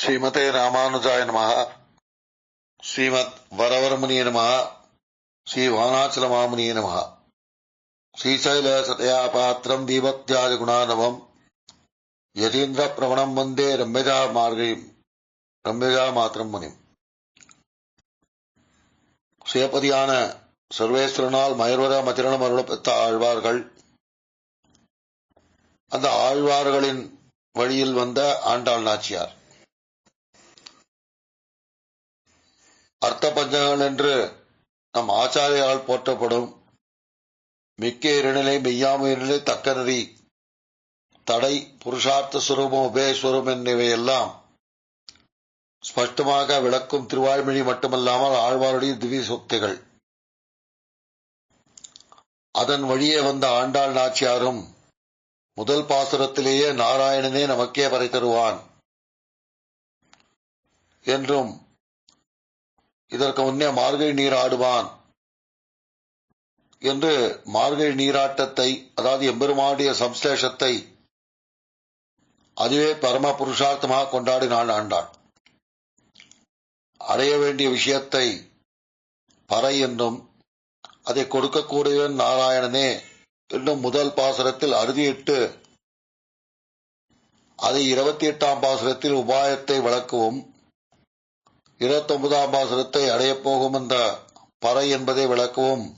ஸ்ரீமதே ராமானுஜாய நமः ஸ்ரீமத் வரவரமுனிய நமः ஸ்ரீ வானாச்சல மாமுனிய நமः ஸ்ரீசைல சதயா பாத்திரம் தீபத்யாதி குணானவம். யதீந்திர பிரவணம் வந்தே ரம்யஜா மார்கையும் ரம்யஜா மாத்திரம் முனிம். சுயபதியான சர்வேஸ்வரனால் மயர்வர மச்சரணம் அருளப்பெற்ற ஆழ்வார்கள். அந்த ஆழ்வார்களின் வழியில் வந்த ஆண்டாள் நாச்சியார். அர்த்த பஞ்சங்கள் என்று நம் ஆச்சாரியால் போற்றப்படும் மிக்க இருநிலை மெய்யாமையினிலை இருநிலை தக்கநெறி தடை புருஷார்த்த சுரூபம் உபயஸ்வரம் என்னவையெல்லாம் ஸ்பஷ்டமாக விளக்கும் திருவாய்மொழி மட்டுமல்லாமல் ஆழ்வாருடைய திவ்ய சொக்திகள். அதன் வழியே வந்த ஆண்டாள் நாச்சியாரும் முதல் பாசுரத்திலேயே நாராயணனே நமக்கே வரை தருவான் என்றும் இதற்கு முன்னே மார்கழி நீராடுவான் என்று மார்கழி நீராட்டத்தை அதாவது எம்பெருமானுடைய சம்ஸ்லேஷத்தை அதுவே பரம புருஷார்த்தமாக கொண்டாடினான் ஆண்டாள். அடைய வேண்டிய விஷயத்தை பறை என்றும் அதை கொடுக்கக்கூடிய நாராயணனே இன்னும் முதல் பாசுரத்தில் அறுதியிட்டு அதை இருபத்தி எட்டாம் பாசுரத்தில் உபாயத்தை விளக்கவும். இருபத்தொன்பதாம் பாசுரத்தை அடையப் போகும் அந்த பறை என்பதை விளக்கவும்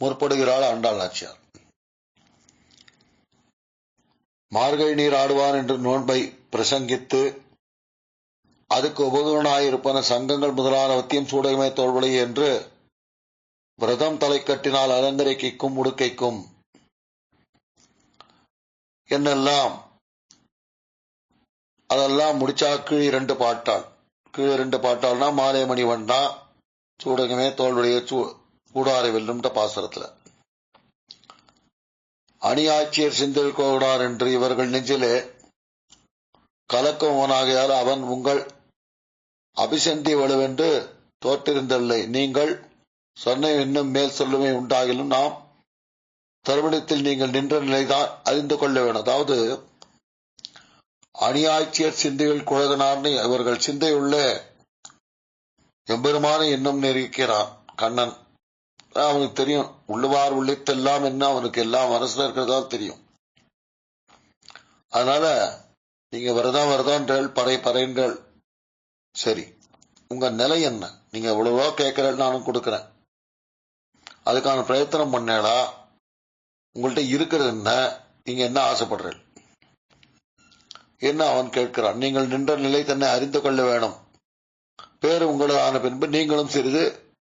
முற்படுகிறாள் ஆண்டாள் நாச்சியார். மார்கழி நீர் ஆடுவான் என்று நோன்பை பிரசங்கித்து அதுக்கு உபகரணாயிருப்பன சங்கங்கள் முதலானவத்தையும் சூடகமே தோல்வழி என்று விரதம் தலை கட்டினால் அலங்கரிக்கைக்கும் உடுக்கைக்கும் என்னெல்லாம் அதெல்லாம் முடிச்சா இரண்டு பாட்டாள் கீழே ரெண்டு பாட்டாள்னா மாலை மணி வண்ணா சூடகமே தோல்வழிய கூடாரை வெல்லும்ன்ற பாசரத்துல. அணியாட்சியர் சிந்தில் கோடார் என்று இவர்கள் நெஞ்சிலே கலக்கவனாகையால் அவன் உங்கள் அபிசந்தி வலுவென்று தோற்றிருந்தல்லை நீங்கள் சொன்ன இன்னும் மேல் சொல்லுமே உண்டாகிலும் நாம் தருமணத்தில் நீங்கள் நின்ற நிலைதான் அறிந்து கொள்ள வேண்டும் அதாவது அணியாட்சியர் சிந்தையில் குழகனார்னு இவர்கள் சிந்தையுள்ள எம்பெருமான இன்னும் நெருக்கிறான் கண்ணன். அவனுக்கு தெரியும் உள்ளுவார் உள்ளித்தெல்லாம் என்ன அவனுக்கு எல்லாம் மனசுல இருக்கிறதா தெரியும். அதனால நீங்க வரதான் வரதான்றள் பறை பறைன்றள் சரி உங்க நிலை என்ன? நீங்க எவ்வளவோ கேட்கறேன் நானும் கொடுக்கறேன். அதுக்கான பிரயத்தனம் பண்ணேடா. உங்கள்கிட்ட இருக்கிறது என்ன? நீங்க என்ன ஆசைப்படுறீங்க என்ன அவன் கேட்கிறான்? நீங்கள் நின்ற நிலை தன்னை அறிந்து கொள்ள வேணும். பேர் பேரு ஆன பின்பு நீங்களும் சிறிது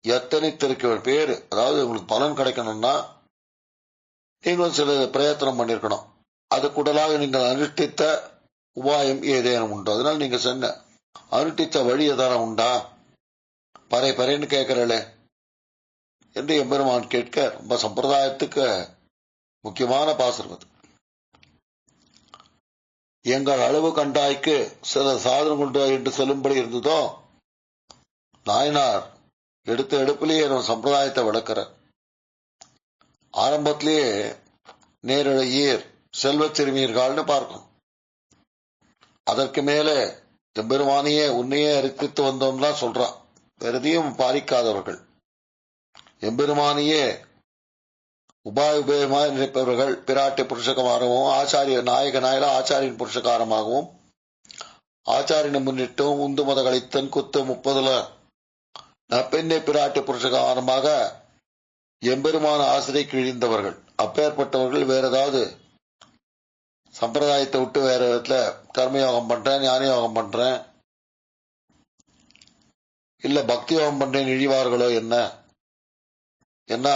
எத்தனை திருக்க பேரு அதாவது உங்களுக்கு பலன் கிடைக்கணும்னா நீங்களும் சில பிரயத்தனம் பண்ணிருக்கணும் அது கூடலாக நீங்கள் அனுஷ்டித்த உபாயம் ஏதேனும் உண்டு? அதனால் நீங்க சொன்ன அனுஷ்டித்த வழி எதான உண்டா? பறை பறைன்னு கேட்கிறளே. என்று எம்பெருமான் கேட்க ரொம்ப சம்பிரதாயத்துக்கு முக்கியமான பாசுரம் அது எங்கள் அளவு கண்டாய்க்கு சில சாதனம் கொண்டு என்று சொல்லும்படி இருந்ததோ? நாயனார் எடுத்த எடுப்பிலேயே சம்பிரதாயத்தை விளக்குறார் ஆரம்பத்திலேயே நேரழையீர் செல்வச் சிறுமியர்கள்னு பார்க்கணும் அதற்கு மேலே எம்பெருமானையே உன்னையே அறிவித்து வந்தோம்லாம் சொல்றான். எதையும் பாதிக்காதவர்கள் எம்பெருமானையே உபாய உபயமாக நினைப்பவர்கள் பிராட்டி புருஷகமாகவும் ஆச்சாரிய நாயக நாயக ஆச்சாரியின் புருஷகாரமாகவும் ஆச்சாரியனை முன்னிட்டும் உந்து மத கழித்தன் குத்து முப்பதுல பெண்ணை பிராட்டி புருஷகாரமாக எம்பெருமான ஆசிரியை கிழிந்தவர்கள். அப்பேற்பட்டவர்கள் வேற ஏதாவது சம்பிரதாயத்தை விட்டு வேற விதத்துல கர்மயோகம் பண்றேன் ஞான யோகம் பண்றேன். இல்ல பக்தி யோகம் பண்றேன் இழிவார்களோ என்ன? ஏன்னா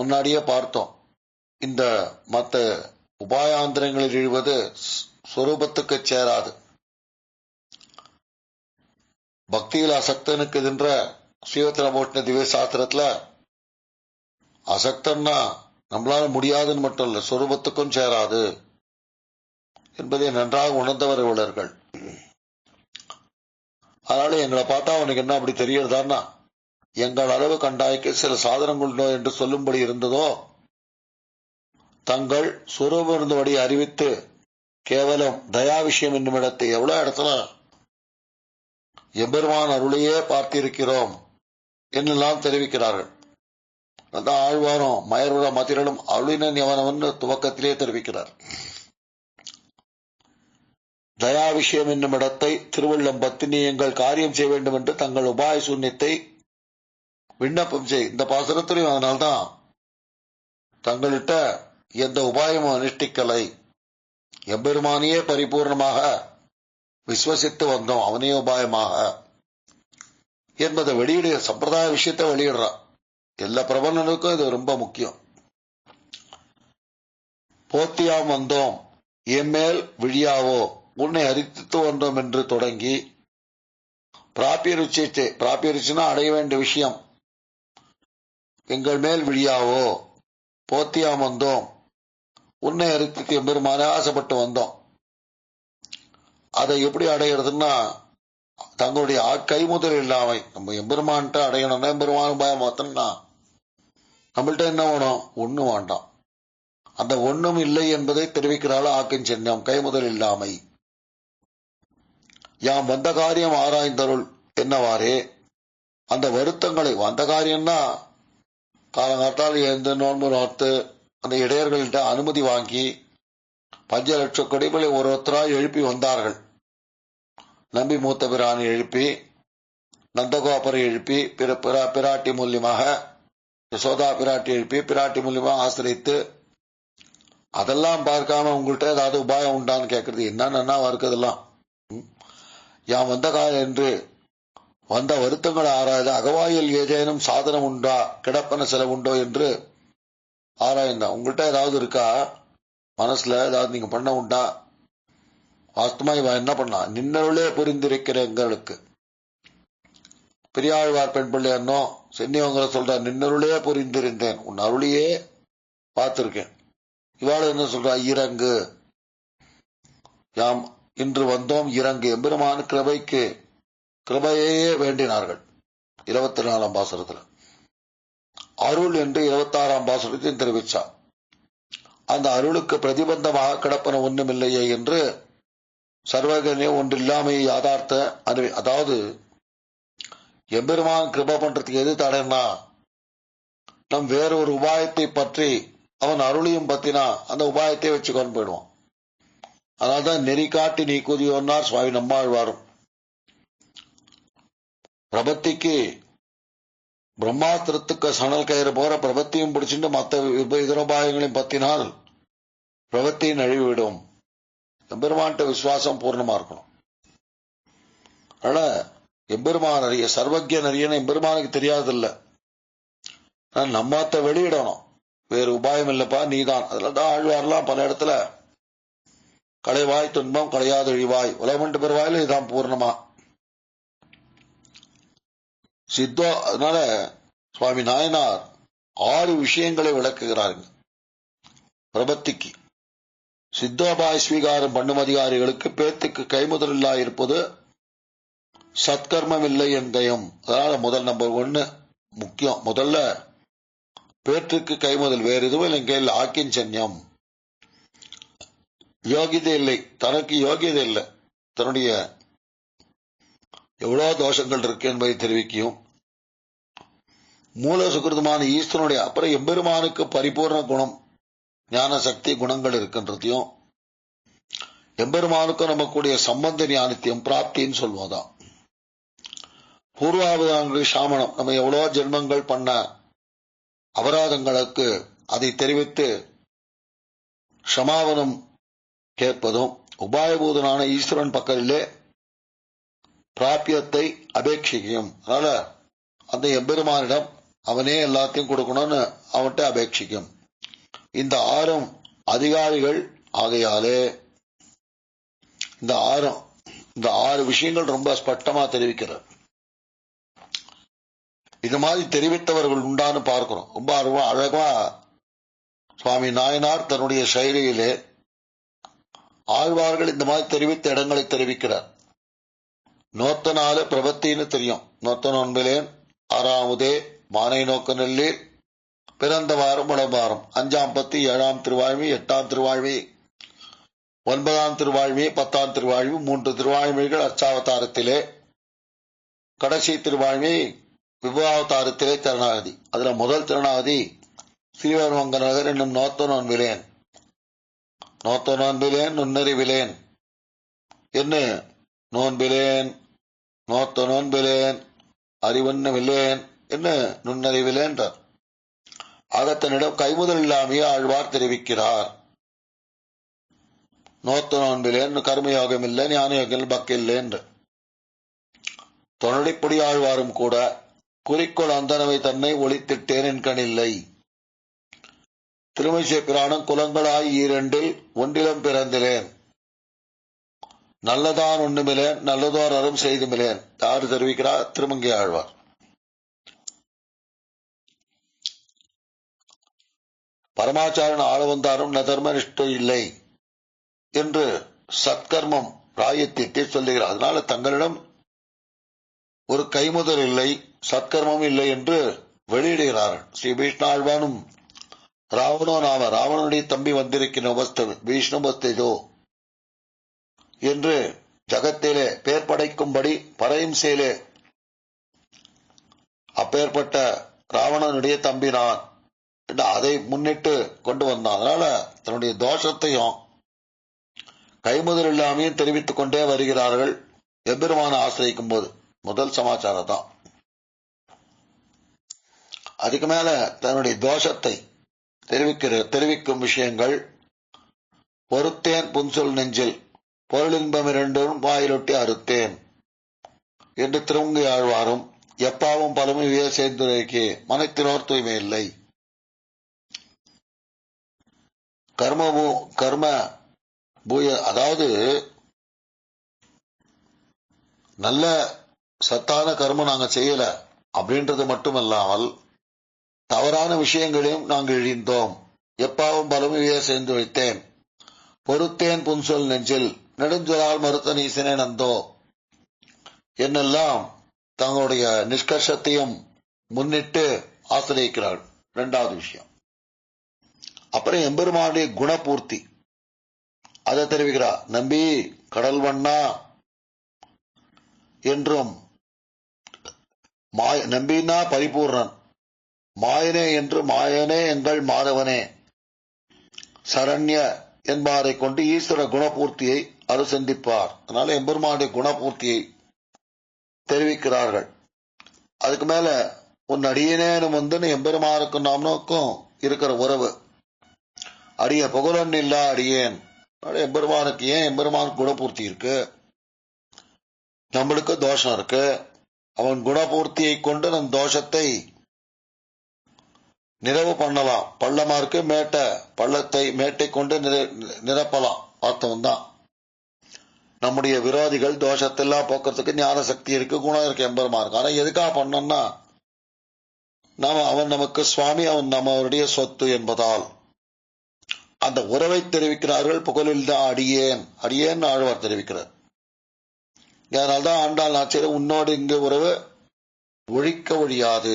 முன்னாடியே பார்த்தோம். இந்த மற்ற உபாயாந்திரங்களில் இழுவது சொரூபத்துக்கு சேராது. பக்தியில் அசக்தனுக்கு என்ற ஸ்ரீவத்திரமோட்டின திவ்ய சாஸ்திரத்துல அசக்தன்னா நம்மளால முடியாதுன்னு மட்டும் இல்ல சொரூபத்துக்கும் சேராது என்பதை நன்றாக உணர்ந்தவர் இவளர்கள் அதனால எங்களை பார்த்தா அவனுக்கு என்ன அப்படி தெரியறதான்னா எங்கள் அளவு கண்டாய்க்கு சில சாதனங்கள் என்று சொல்லும்படி இருந்ததோ தங்கள் சுரூபம் இருந்தபடி அறிவித்து கேவலம் தயா விஷயம் என்னும் இடத்தை எவ்வளவு இடத்துல எம்பெருமான் அருளையே பார்த்திருக்கிறோம் என்னெல்லாம் தெரிவிக்கிறார்கள். அதான் ஆழ்வாரும் மயருட மதிரலும் அருளினன் எவனவன் துவக்கத்திலே தெரிவிக்கிறார். தயா விஷயம் என்னும் இடத்தை திருவள்ளம்பத்து எங்கள் காரியம் செய்ய வேண்டும் என்று தங்கள் உபாய சூன்யத்தை விண்ணப்பம் செய். இந்த பாசுரத்திலையும் அதனால்தான் தங்கள்கிட்ட எந்த உபாயமும் அனுஷ்டிக்கலை. எம்பெருமானியே பரிபூர்ணமாக விஸ்வசித்து வந்தோம் அவனே உபாயமாக என்பதை வெளியிட சம்பிரதாய விஷயத்தை வெளியிடுறான் எல்லா பிரபலனுக்கும் இது ரொம்ப முக்கியம். போத்தியாம் வந்தோம் எம்மேல் விழியாவோ? உன்னை அரித்து வந்தோம் என்று தொடங்கி பிராபிய ருச்சிச்சே பிராபிய ருச்சினா அடைய வேண்டிய விஷயம். எங்கள் மேல் விழியாவோ? போத்தியாம் வந்தோம் உன்னை அறுத்துக்கு பெருமான ஆசைப்பட்டு வந்தோம். அதை எப்படி அடையிறதுன்னா தங்களுடைய கை முதல் இல்லாமை. நம்ம எம்பெருமான்ட்ட அடையணும்னா எம்பெருமான பயம் பார்த்தோம்னா நம்மள்ட்ட என்ன வேணும்? ஒண்ணு வேண்டாம். அந்த ஒண்ணும் இல்லை என்பதை தெரிவிக்கிறாள் ஆக்கின் சின்னம் கை முதல் இல்லாமை. யாம் வந்த காரியம் ஆராய்ந்தருள் என்னவாறே? அந்த வருத்தங்களை வந்த காரியம்னா காலங்காத்தால் எழுந்து நோன்பு நோத்து அந்த இடையர்கள்ட்ட அனுமதி வாங்கி பஞ்ச லட்சம் கொடிகளை ஒருத்தராக எழுப்பி வந்தார்கள். நம்பி மூத்த பிரானை எழுப்பி நந்தகோபரை எழுப்பி பிற பிறா பிராட்டி மூலியமாக யசோதா பிராட்டி எழுப்பி பிராட்டி மூலியமாக ஆசிரித்து அதெல்லாம் பார்க்காம உங்கள்கிட்ட ஏதாவது உபாயம் உண்டான்னு கேட்கறது என்னன்னா வருக்குதெல்லாம் யாம் வந்த காலம் என்று வந்த வருத்தங்களை ஆராய்ந்து அகவாயில் ஏதேனும் சாதனம் உண்டா? கிடப்பன செலவுண்டோ என்று ஆராய்ந்தான். உங்கள்கிட்ட ஏதாவது இருக்கா? மனசுல ஏதாவது நீங்க பண்ண உண்டா? வாஸ்தமா இவன் என்ன பண்ணா? நின்னருளே புரிந்திருக்கிற எங்களுக்கு பெரியாழ்வார் பெண் பிள்ளை அண்ணோ சென்னியவங்கள சொல்ற நின்னருளே புரிந்திருந்தேன். உன் அருளையே பார்த்திருக்கேன். இவாள் என்ன சொல்றா? இறங்கு. யாம் இன்று வந்தோம் இறங்கு. எம்பெருமான கிருபைக்கு கிருபையே வேண்டினார்கள். இருபத்தி நாலாம் பாசனத்தில் அருள் என்று இருபத்தி ஆறாம் பாசுரத்தையும் தெரிவித்தார் அந்த அருளுக்கு பிரதிபந்தமாக கிடப்பன ஒன்றுமில்லையே என்று சர்வகனே ஒன்றில்லாமை யாதார்த்த அறிவி அதாவது எம்பெருமான் கிருப பண்றதுக்கு எது தடைன்னா நம் வேற ஒரு உபாயத்தை பற்றி அவன் அருளையும் பத்தினா அந்த உபாயத்தை வச்சு கொண்டு போயிடுவான். அதனால்தான் நெறி காட்டி நீ குதியோன்னார் சுவாமி நம்மாழ்வாரும். பிரபத்திக்கு பிரம்மாத்திரத்துக்கு சணல் கயிறு போற பிரபத்தியும் பிடிச்சிட்டு மற்ற இதரோபாயங்களையும் பத்தினால் பிரபத்தியின் அழிவிடும் எம்பெருமான்ட்ட விசுவாசம் பூர்ணமா இருக்கணும். அதனால எம்பெருமான் அறிய சர்வஜன் அறியன்னு எம்பெருமானுக்கு தெரியாதில்ல நம்மத்த வெளியிடணும். வேறு உபாயம் இல்லப்பா நீதான். அதுல தான் ஆழ்வார்லாம் பல இடத்துல களைவாய் துன்பம் களையாது இழிவாய் உலகமண்டு பெருவாயில இதுதான் பூர்ணமா. சித்தோ அதனால சுவாமி நாயனார் ஆறு விஷயங்களை விளக்குகிறாருங்க பிரபத்திக்கு. சித்தோபாய் ஸ்வீகாரம் பண்ணும் அதிகாரிகளுக்கு பேத்துக்கு கைமுதலில்லா இருப்பது சத்கர்மம் இல்லை எந்தயம் அதனால முதல் நம்பர் ஒன்னு முக்கியம். முதல்ல பேற்றுக்கு கைமுதல். வேறு எதுவும் இல்லை. கையில் ஆக்கின் சன்யம் யோகியதை இல்லை. தனக்கு யோகியதை இல்லை. தன்னுடைய எவ்வளவு தோஷங்கள் இருக்கு என்பதை தெரிவிக்கும் மூல சுகிருதமான ஈஸ்வரனுடைய அப்புறம் எம்பெருமானுக்கு பரிபூர்ண குணம் ஞான சக்தி குணங்கள் இருக்கின்றதையும் எம்பெருமானுக்கும் நமக்குடைய சம்பந்த ஞானத்தையும் பிராப்தின்னு தான் பூர்வாவதாங்களுக்கு சாமணம் நம்ம எவ்வளோ ஜென்மங்கள் பண்ண அபராதங்களுக்கு அதை தெரிவித்து சமாவனம் கேட்பதும் உபாயபூதனான ஈஸ்வரன் பக்கத்திலே பிராபியத்தை அபேட்சிக்கும். அதனால அந்த எம்பெருமானிடம் அவனே எல்லாத்தையும் கொடுக்கணும்னு அவன்கிட்ட அபேட்சிக்கும். இந்த ஆறும் அதிகாரிகள் ஆகையாலே இந்த ஆறும் இந்த ஆறு விஷயங்கள் ரொம்ப ஸ்பஷ்டமா தெரிவிக்கிறார் இது மாதிரி தெரிவித்தவர்கள் உண்டான்னு பார்க்கிறோம். ரொம்ப அருவா அழகா சுவாமி நாயனார் தன்னுடைய செயலியிலே ஆழ்வார்கள் இந்த மாதிரி தெரிவித்த இடங்களை தெரிவிக்கிறார். நோத்த நாலு பிரபத்தின்னு தெரியும். நோத்தன் நோன்பிலேன் ஆறாமுதே மானை நோக்க நெல்லீர் பிறந்த வாரம் உடம்பாரம் அஞ்சாம் பத்து ஏழாம் திருவாழ்வி எட்டாம் திருவாழ்வி ஒன்பதாம் திருவாழ்வி பத்தாம் திருவாழ்வி மூன்று திருவாழ்மைகள் அர்ச்சாவதாரத்திலே கடைசி திருவாழ்வி விபவாவதாரத்திலே திருநாகதி அதுல முதல் திருநாகதி ஸ்ரீவர்மங்க நகர் என்னும் நோத்த நோன்பிலேன். நோத்த நோன்பிலேன் நுண்ணறிவிலேன். என்ன? நோன்பிலேன். நோத்த நோன்பிலேன். அறிவண்ணவில்லேன் என்ன நுண்ணறிவிலேன்றார் அகத்தனிடம் கைமுதல் இல்லாமையே ஆழ்வார் தெரிவிக்கிறார். நோத்த நோன்பிலேன் கர்மயோகம் இல்லை ஞான யோகம் பக்கில்லை என்று. தொனடிப்பொடி ஆழ்வாரும் கூட குறிக்கோள் அந்தனவை தன்னை ஒழித்திட்டேன் என்கணில்லை திருமசிய பிராணம் குலங்களாய் ஈரண்டில் ஒன்றிலும் பிறந்திலேன். நல்லதான் ஒண்ணுமிலேன் நல்லதோர் அறம் செய்துமிலேன். யார் தெரிவிக்கிறார்? திருமங்கை ஆழ்வார். பரமாச்சாரன் ஆள வந்தாலும் நதர்ம இல்லை என்று சத்கர்மம் ராயத்திட்டே சொல்லுகிறார். அதனால தங்களிடம் ஒரு கைமுதல் இல்லை சத்கர்மம் இல்லை என்று வெளியிடுகிறார். ஸ்ரீ விஷ்ணாழ்வானும் ராவணோ நாம ராவணனுடைய தம்பி வந்திருக்கிற விஷ்ணு வஸ்தோ என்று ஜகத்திலே பேர் படைக்கும்படி பறையும் சேலே அப்பேற்பட்ட ராவணனுடைய தம்பி நான் அதை முன்னிட்டு கொண்டு வந்தான். அதனால தன்னுடைய தோஷத்தையும் கைமுதல் இல்லாமையும் தெரிவித்துக் கொண்டே வருகிறார்கள் எம்பெருமான ஆசிரியக்கும் போது முதல் சமாச்சாரம் தான் அதுக்கு மேல தன்னுடைய தோஷத்தை தெரிவிக்கிற தெரிவிக்கும் விஷயங்கள் பொறுத்தேன் புன்சொல் நெஞ்சில் பொருளின்பம் இரண்டும் வாயிலொட்டி அறுத்தேன் என்று திருவங்கி ஆழ்வாரும் எப்பாவும் பலமும் இவையே சேர்ந்துரைக்கு மனத்தினோர் தூய்மை இல்லை. கர்ம கர்ம பூய அதாவது நல்ல சத்தான கர்மம் நாங்க செய்யல அப்படின்றது மட்டுமல்லாமல் தவறான விஷயங்களையும் நாங்கள் இழிந்தோம் எப்பாவும் பலமையே சேர்ந்து வைத்தேன். பொறுத்தேன் புன்சொல் நெஞ்சில் நெடுஞ்சொலால் மறுத்த நீசனே நந்தோ. என்னெல்லாம் தங்களுடைய நிஷ்கர்ஷத்தையும் முன்னிட்டு ஆசிரியக்கிறாள். இரண்டாவது விஷயம். அப்புறம் எம்பெருமானுடைய குணபூர்த்தி. அதை தெரிவிக்கிறார் நம்பி கடல் வண்ணா என்றும் மாய நம்பினா பரிபூர்ணன். மாயனே என்று மாயனே எங்கள் மாதவனே. சரண்ய என்பாரை கொண்டு ஈஸ்வர குணபூர்த்தியை அருசந்திப்பார் அதனால எம்பெருமானுடைய குணபூர்த்தியை தெரிவிக்கிறார்கள். அதுக்கு மேல உன் அடியனேனும் வந்து எம்பெருமானுக்கும் நாமனுக்கும் இருக்கிற உறவு அரிய புகழன் இல்லா அடியேன். எம்பெருமானுக்கு ஏன் எம்பெருமானுக்கு குணபூர்த்தி இருக்கு? நம்மளுக்கு தோஷம் இருக்கு. அவன் குணபூர்த்தியை கொண்டு நம் தோஷத்தை நிறைவு பண்ணலாம். பள்ளமா இருக்கு மேட்டை பள்ளத்தை மேட்டை கொண்டு நிர- நிரப்பலாம். அர்த்தம் தான். நம்முடைய விரோதிகள் தோஷத்தெல்லாம் போக்குறதுக்கு ஞான சக்தி இருக்கு குணம் இருக்கு எம்பெருமா இருக்கு. ஆனா எதுக்காக பண்ணோம்னா நாம அவன் நமக்கு சுவாமி அவன் நம்மளுடைய சொத்து என்பதால். அந்த உறவை தெரிவிக்கிறார்கள் புகழில் தான் அடியேன். அடியேன் ஆழ்வார் தெரிவிக்கிறார். அதனால்தான் ஆண்டாள் நாச்சியர் உன்னோடு இங்கு உறவு ஒழிக்க ஒழியாது.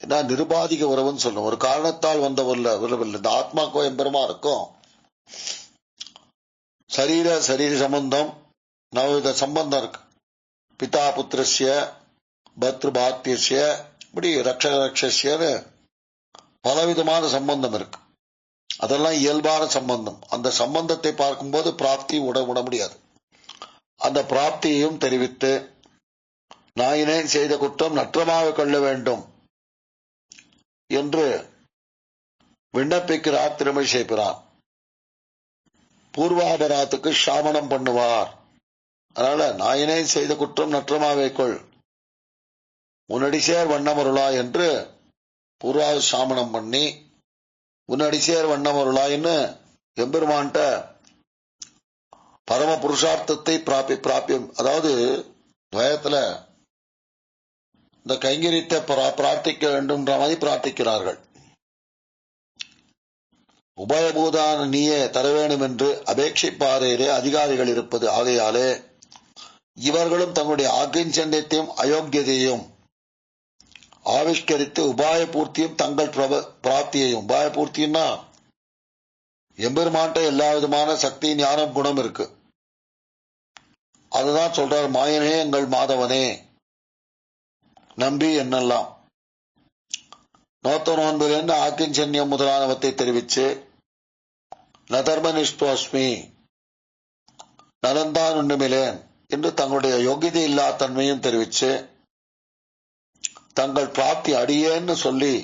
ஏன்னா நிருபாதிக உறவுன்னு சொல்லணும் ஒரு காரணத்தால் வந்த உள்ள இந்த ஆத்மாக்கோ எம்பெருமா இருக்கும்? சரீர சரீர சம்பந்தம் நவவித சம்பந்தம் இருக்கு. பிதா புத்திரஸ்ய பத்ரு பாத்தியஸ்ய இப்படி ரக்ஷ ரக்ஷஸ்யன்னு பலவிதமான சம்பந்தம் இருக்கு. அதெல்லாம் இயல்பான சம்பந்தம். அந்த சம்பந்தத்தை பார்க்கும்போது பிராப்தி உட விட முடியாது. அந்த பிராப்தியையும் தெரிவித்து நாயினே செய்த குற்றம் நற்றமாக கொள்ள வேண்டும் என்று விண்ணப்பிக்கிறார் திருமை சேர்க்கிறார் பூர்வாபராத்துக்கு சாமனம் பண்ணுவார். அதனால நாயினே செய்த குற்றம் நற்றமாவே கொள். உன்னடிசேர் வண்ணமருளா என்று பூர்வா சாமனம் பண்ணி உன்னடிசேர் வண்ணமருளாயின்னு எம்பெருமான்ட்ட பரம புருஷார்த்தத்தை பிராபி பிராபியம் அதாவது துவயத்துல இந்த கைங்கரியத்தை பிரா- பிரார்த்திக்க வேண்டும்ன்ற மாதிரி பிரார்த்திக்கிறார்கள். உபயபூதான நீயே தர வேண்டும் என்று அபேட்சிப்பாரேரே அதிகாரிகள் இருப்பது. ஆகையாலே இவர்களும் தங்களுடைய ஆக்கிஞ்சண்யத்தையும் அயோக்கியதையும் ஆவிஷ்கரித்து உபாய பூர்த்தியும் தங்கள் பிரப பிராப்தியையும். உபாய பூர்த்தின்னா எம்பெருமான்ட்ட எல்லா விதமான சக்தி ஞானம் குணம் இருக்கு. அதுதான் சொல்றார் மாயனே எங்கள் மாதவனே. நம்பி என்னெல்லாம்? நோத்த நோன்புலேருந்து ஆக்கிஞ்சன்யம் முதலானவத்தை தெரிவிச்சு நதர்மனிஷ்டோஸ்மி நலந்தான் உண்டுமிலேன் என்று தங்களுடைய யோகிதை இல்லா தன்மையும் தெரிவிச்சு தங்கள் பிராப்தி அடியேன்னு சொல்லி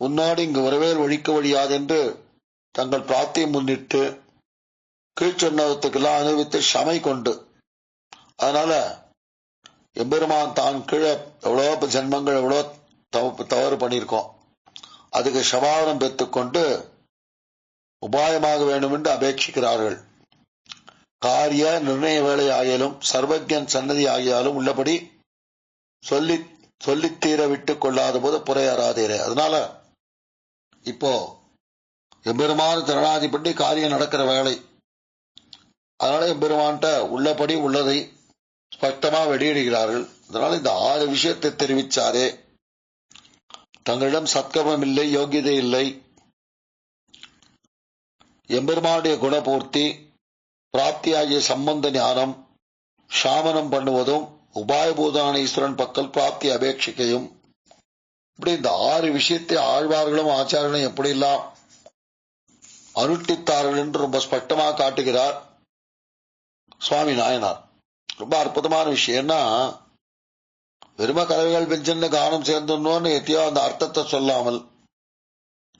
உன்னோடு இங்கு உறவேல் ஒழிக்க வழியாது என்று தங்கள் பிராப்தியை முன்னிட்டு கீழ்ச்சொன்னவத்துக்கெல்லாம் அனுபவித்து சமை கொண்டு. அதனால எம்பெருமான் தான் கீழே எவ்வளோ ஜென்மங்கள் எவ்வளோ தவ தவறு பண்ணியிருக்கோம். அதுக்கு சமாதானம் பெற்றுக்கொண்டு உபாயமாக வேண்டும் என்று அபேட்சிக்கிறார்கள். காரிய நிர்ணய வேலை ஆகியாலும் சர்வஜன் சன்னதி ஆகியாலும் உள்ளபடி சொல்லி சொல்லித் தீர விட்டுக் கொள்ளாத போது புறையறாதீரே. அதனால இப்போ எம்பெருமான திரணாதி காரியம் நடக்கிற வேலை அதனால எம்பெருமான்கிட்ட உள்ளபடி உள்ளதை ஸ்பஷ்டமா வெளியிடுகிறார்கள். அதனால இந்த ஆறு விஷயத்தை தெரிவிச்சாரே. தங்களிடம் சத்கமம் இல்லை யோகியதை இல்லை. எம்பெருமானுடைய குணபூர்த்தி பிராப்தியாகிய சம்பந்த ஞானம் சாமனம் பண்ணுவதும் உபாயபூதான ஈஸ்வரன் பக்கல் பிராப்தி அபேட்சிக்கையும் இப்படி இந்த ஆறு விஷயத்தை ஆழ்வார்களும் ஆச்சாரர்களும் எப்படியெல்லாம் அருட்டித்தார்கள் என்று ரொம்ப ஸ்பஷ்டமாக காட்டுகிறார் சுவாமி நாயனார். ரொம்ப அற்புதமான விஷயம்னா வெறும கலவைகள் பெஞ்சன்னு கானம் சேர்ந்துடணும்னு எத்தையோ அந்த அர்த்தத்தை சொல்லாமல்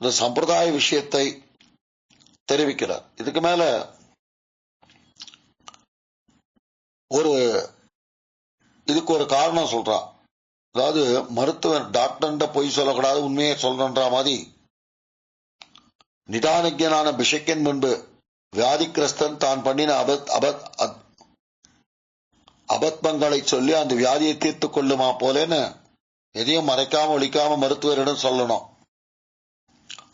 இந்த சம்பிரதாய விஷயத்தை தெரிவிக்கிறார். இதுக்கு மேல ஒரு இதுக்கு ஒரு காரணம் சொல்றான் அதாவது மருத்துவர் டாக்டர்ன்ற பொய் சொல்லக்கூடாது உண்மையை சொல்றன்ற மாதிரி. நிதானஜனான பிஷக்கின் முன்பு வியாதிக்கிரஸ்தன் தான் பண்ணின அபத் அபத் அபத்மங்களை சொல்லி அந்த வியாதியை தீர்த்து கொள்ளுமா போலேன்னு எதையும் மறைக்காம ஒழிக்காம மருத்துவரிடம் சொல்லணும்.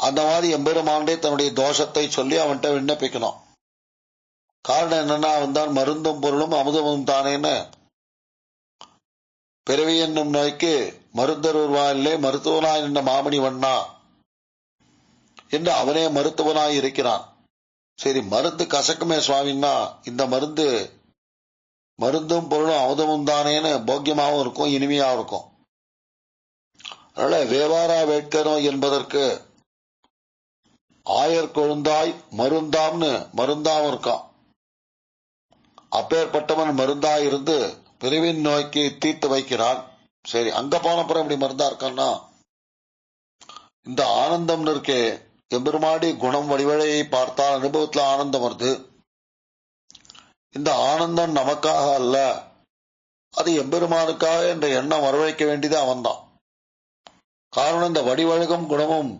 அந்த மாதிரி எம்பெருமாண்டே தன்னுடைய தோஷத்தை சொல்லி அவன்கிட்ட விண்ணப்பிக்கணும். காரணம் என்னன்னா அவன் தான் மருந்தும் பொருளும் அமுதமும் தானேன்னு பிறவி என்னும் நோய்க்கு மருந்தருவாயிலே மருத்துவனாய் நின்ற மாமணி வண்ணா என்று அவனே மருத்துவனாய் இருக்கிறான். சரி மருந்து கசக்குமே சுவாமின்னா இந்த மருந்து மருந்தும் பொருளும் அமுதமும் தானேன்னு போக்கியமாகவும் இருக்கும் இனிமையாகவும் இருக்கும். அதனால வேவாரா வேட்கரும் என்பதற்கு ஆயர் கொழுந்தாய் மருந்தாம்னு மருந்தாவும் இருக்கான். அப்பேற்பட்டவன் மருந்தாய் இருந்து பிரிவின் நோய்க்கு தீர்த்து வைக்கிறான் சரி அங்க போனப்புறம் இப்படி மருந்தா இருக்கான்னா? இந்த ஆனந்தம்னு இருக்கே எம்பெருமாடி குணம் வடிவழையை பார்த்தால் அனுபவத்துல ஆனந்தம் வருது. இந்த ஆனந்தம் நமக்காக அல்ல அது எம்பெருமானுக்காக என்ற எண்ணம் வரவழைக்க வேண்டியது அவன்தான். காரணம் இந்த வடிவழகும் குணமும்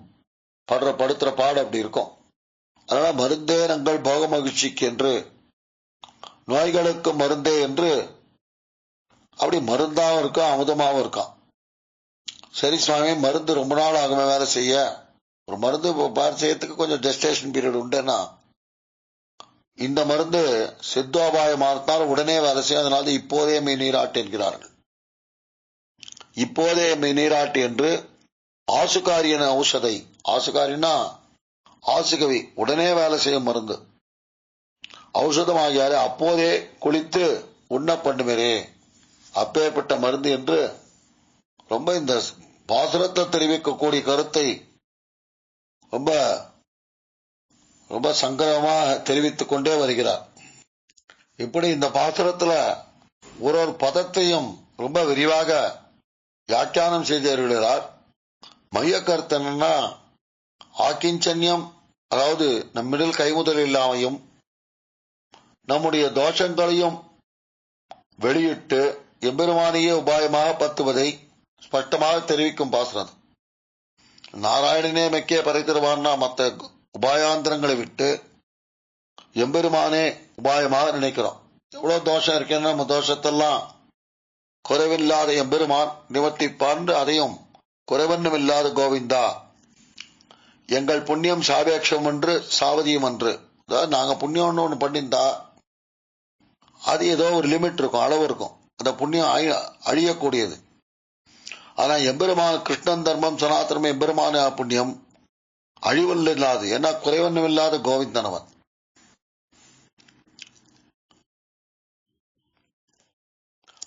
படுற படுத்துற பாடு அப்படி இருக்கும். அதனால மருந்தே நங்கள் போக மகிழ்ச்சிக்கு என்று நோய்களுக்கு மருந்தே என்று அப்படி மருந்தாவும் இருக்கும் அமுதமாவும் இருக்கும் சரி சுவாமி மருந்து ரொம்ப நாள் ஆகுமே வேலை செய்ய. ஒரு மருந்து பார் செய்யறதுக்கு கொஞ்சம் ஜெஸ்டேஷன் பீரியட் உண்டுன்னா இந்த மருந்து சித்தோபாயமானத்தால் உடனே வேலை செய்யும். அதனால இப்போதே மெய் நீராட்டு என்கிறார்கள். இப்போதே மெய் நீராட்டு என்று ஆசுகாரியன ஔஷதை ஆசுகாரினா ஆசுகவி உடனே வேலை செய்யும் மருந்து. ஔஷதமாகியாலே அப்போதே குளித்து உண்ண பண்ணுவேரே அப்பேற்பட்ட மருந்து என்று ரொம்ப இந்த பாசுரத்தை தெரிவிக்கக்கூடிய கருத்தை ரொம்ப ரொம்ப சங்கரமாக தெரிவித்துக் கொண்டே வருகிறார். இப்படி இந்த பாசுரத்துல ஒரு ஒரு பதத்தையும் ரொம்ப விரிவாக வியாக்கியானம் செய்து வருகிறார். மைய கருத்து என்னன்னா ஆக்கிஞ்சன்யம் அதாவது நம்மிடல் கைமுதல் இல்லாமையும் நம்முடைய தோஷங்களையும் வெளியிட்டு எம்பெருமானையே உபாயமாக பத்துவதை ஸ்பஷ்டமாக தெரிவிக்கும் பாசுரம் நாராயணனே மெக்கே பறைத்திருவான்னா மற்ற உபாயாந்திரங்களை விட்டு எம்பெருமானே உபாயமாக நினைக்கிறோம். எவ்வளவு தோஷம் இருக்குன்னு நம்ம தோஷத்தெல்லாம் குறைவில்லாத எம்பெருமான் நிவர்த்திப்பான் அதையும் குறைவன்னும் இல்லாத கோவிந்தா. எங்கள் புண்ணியம் சாபேட்சம் என்று சாவதியம் என்று. அதாவது நாங்க புண்ணியம்னு ஒன்று பண்ணியிருந்தா அது ஏதோ ஒரு லிமிட் இருக்கும் அளவு இருக்கும். அந்த புண்ணியம் அழி- அழியக்கூடியது. ஆனா எம்பெருமான கிருஷ்ணன் தர்மம் சனாதனம் எம்பெருமான புண்ணியம். அழிவல் இல்லாது. ஏன்னா குறைவொன்னும் இல்லாத கோவிந்தன் அவன்.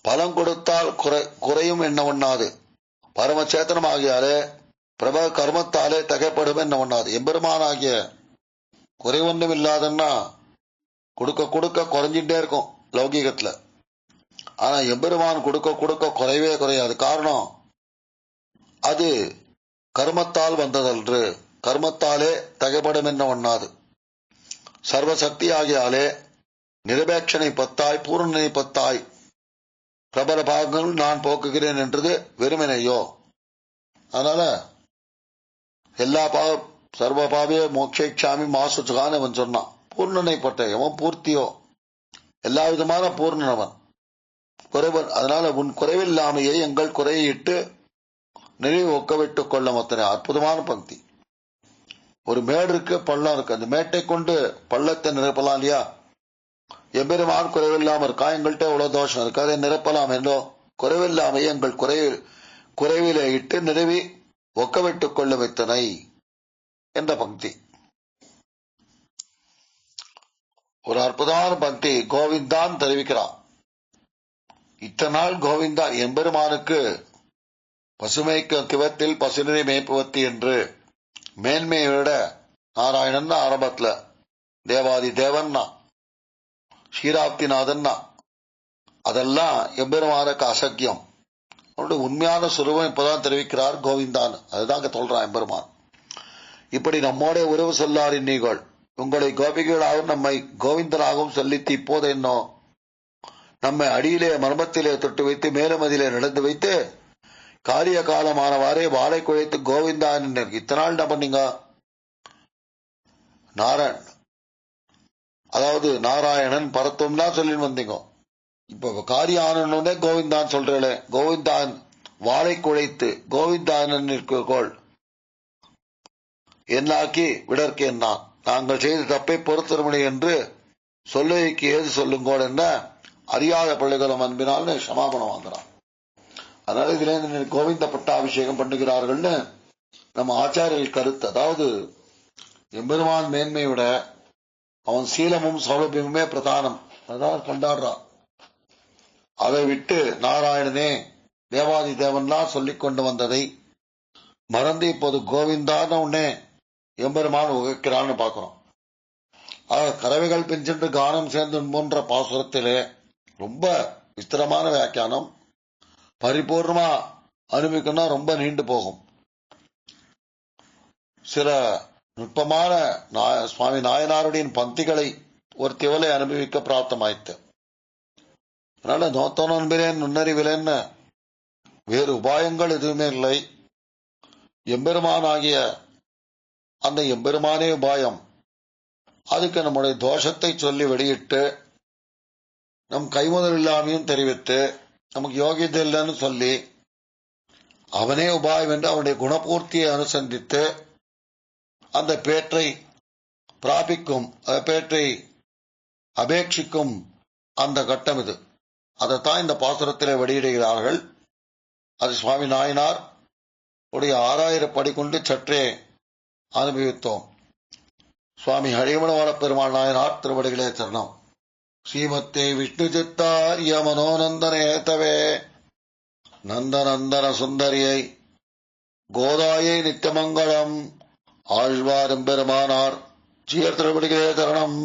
பலம் கொடுத்தால் குறை குறையும் என்ன ஒண்ணாது? பரமச்சேத்தனம் ஆகியாலே பிரப கர்மத்தாலே தகைப்படும் என்ன ஒண்ணாது? எம்பெருமானாகிய குறைவொன்னும் இல்லாதன்னா கொடுக்க கொடுக்க குறைஞ்சிட்டே இருக்கும் லௌகீகத்துல. ஆனா எம்பெருமான் கொடுக்க கொடுக்க குறைவே குறையாது. காரணம் அது கர்மத்தால் வந்ததன்று. கர்மத்தாலே தகைப்படும் என்ன ஒண்ணாது? சர்வசக்தி ஆகியாலே நிரபேட்சனை பத்தாய் பூர்ணனை பத்தாய் பிரபல பாகங்கள் நான் போக்குகிறேன் என்றது வெறுமனையோ? அதனால எல்லா பா சர்வ பாவிய மோட்சேட்சாமி மாசுச்சுகான்னு அவன் சொன்னான். பூர்ணனை பட்ட எவன் பூர்த்தியோ? எல்லா விதமான பூர்ணன் குறைவன் அதனால உன் குறைவில்லாமையே எங்கள் குறையிட்டு நிறைவு ஒக்கவிட்டுக் கொள்ள மொத்தனை அற்புதமான பக்தி. ஒரு மேடு இருக்கு பள்ளம் இருக்கு. அந்த மேட்டை கொண்டு பள்ளத்தை நிரப்பலாம் இல்லையா? எம்பெருமான் குறைவில்லாம இருக்கா? எங்கள்கிட்ட எவ்வளவு தோஷம் இருக்கு. அதை நிரப்பலாம் என்றோ குறைவில்லாமை எங்கள் குறை குறைவிலே இட்டு நிறுவி ஒக்கவிட்டுக் கொள்ள வைத்தனை என்ற பக்தி. ஒரு அற்புதமான பக்தி கோவிந்தான் தெரிவிக்கிறான். இத்தனை நாள் கோவிந்தா எம்பெருமானுக்கு பசுமைக்கு கிவத்தில் பசுநிலை மேய்ப்புவத்தி என்று மேன்மையை விட நாராயணன் ஆரம்பத்துல. தேவாதி தேவன்னா ஷீராப்திநாதன்னா அதெல்லாம் எம்பெருமானுக்கு அசக்கியம். அவருடைய உண்மையான சுரூபம் இப்பதான் தெரிவிக்கிறார் கோவிந்தான் அதுதான் அங்க சொல்றான் எம்பெருமான். இப்படி நம்மோட உறவு சொல்லார் இன்னீகள் உங்களை கோபிகளாகவும் நம்மை கோவிந்தனாகவும் சொல்லித்து இப்போது என்னோ? நம்மை அடியிலே மர்மத்திலே தொட்டு வைத்து மேலும் அதிலே நடந்து வைத்து காரிய காலமானவாறே வாழை குழைத்து கோவிந்தா என்று இத்தனை நாள் என்ன பண்ணீங்க நாராயண். அதாவது நாராயணன் பரத்துவம் தான் சொல்லி வந்தீங்க. இப்ப காரிய ஆனோடனே கோவிந்தான் சொல்றேன் கோவிந்தான் வாழை குழைத்து கோவிந்தான் கோள் என்னாக்கி விடற்கு என்ன நாங்கள் செய்த தப்பை பொறுத்தருமணி என்று சொல்லுக்கு ஏது சொல்லுங்கோள் என்ன? அறியாத பிள்ளைகளும் அன்பினால் சமாபனம் வாங்குறான். அதனால இதுல கோவிந்த பட்டாபிஷேகம் பண்ணுகிறார்கள்னு நம்ம ஆச்சாரியர் கருத்து. அதாவது எம்பெருமான் மேன்மையை விட அவன் சீலமும் சௌலபியமுமே பிரதானம். அதான் கொண்டாடுறான். அதை விட்டு நாராயணனே தேவாதி தேவன்லாம் சொல்லிக் கொண்டு வந்ததை மறந்து இப்போது கோவிந்தான உடனே எம்பெருமான் உகைக்கிறான்னு பார்க்கிறோம். ஆக கறவைகள் பிஞ்சென்று கானம் சேர்ந்து போன்ற பாசுரத்திலே ரொம்ப விஸ்திரமான வியாக்கியானம். பரிபூர்ணமா அனுபவிக்கணும்னா ரொம்ப நீண்டு போகும். சில நுட்பமான நாய- சுவாமி நாயனாருடைய பந்திகளை ஒரு திவலை அனுபவிக்க பிராப்தமாயிற்று. அதனால நோத்த நண்பிலேன் நுண்ணறிவிலேன்னு வேறு உபாயங்கள் எதுவுமே இல்லை. எம்பெருமான் ஆகிய அந்த எம்பெருமானே உபாயம். அதுக்கு நம்முடைய தோஷத்தை சொல்லி வெளியிட்டு நம் கைமுதல் இல்லாமையும் தெரிவித்து நமக்கு யோகியதை இல்லைன்னு சொல்லி அவனே உபாயம் என்று அவனுடைய குணபூர்த்தியை அனுசந்தித்து அந்த பேற்றை பிராபிக்கும் அந்த பேற்றை அபேட்சிக்கும் அந்த கட்டம் இது. அதைத்தான் இந்த பாசுரத்திலே வெளியிடுகிறார்கள். அது சுவாமி நாயனார் உடைய ஆறாயிரம் படி கொண்டு சற்றே அனுபவித்தோம். சுவாமி ஹரிமணவாள பெருமாள் நாயனார் திருவடிகளே சரணம். ஸ்ரீமத்தே விஷ்ணு சித்தாரிய மனோநந்தனேதவே நந்தநந்தன சுந்தரியை கோதாயை நித்தியமங்கலம் ஆழ்வாரும் பெருமானார் ஜீயர் திருவடிகளே சரணம்.